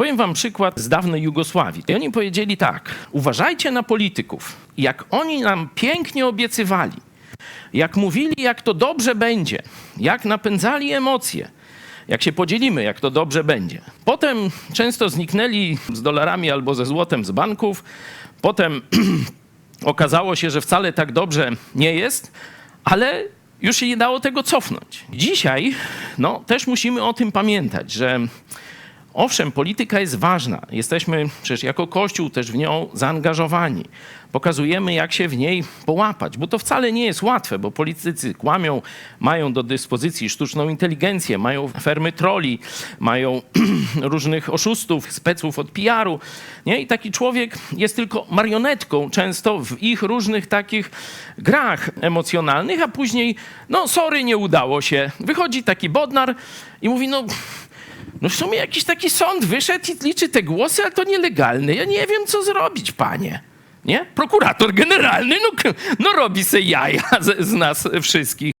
Powiem wam przykład z dawnej Jugosławii. I oni powiedzieli tak: uważajcie na polityków. Jak oni nam pięknie obiecywali, jak mówili, jak to dobrze będzie, jak napędzali emocje, jak się podzielimy, jak to dobrze będzie. Potem często zniknęli z dolarami albo ze złotem z banków. Potem okazało się, że wcale tak dobrze nie jest, ale już się nie dało tego cofnąć. Dzisiaj no, też musimy o tym pamiętać, że Owszem, polityka jest ważna. Jesteśmy przecież jako Kościół też w nią zaangażowani. Pokazujemy, jak się w niej połapać, bo to wcale nie jest łatwe, bo politycy kłamią, mają do dyspozycji sztuczną inteligencję, mają fermy troli, mają różnych oszustów, speców od PR-u. Nie? I taki człowiek jest tylko marionetką często w ich różnych takich grach emocjonalnych, a później, no sorry, nie udało się. Wychodzi taki bodnar i mówi, no no w sumie jakiś taki sąd wyszedł i liczy te głosy, ale to nielegalne. Ja nie wiem, co zrobić, panie. Nie? Prokurator generalny, no, no robi se jaja z, z nas wszystkich.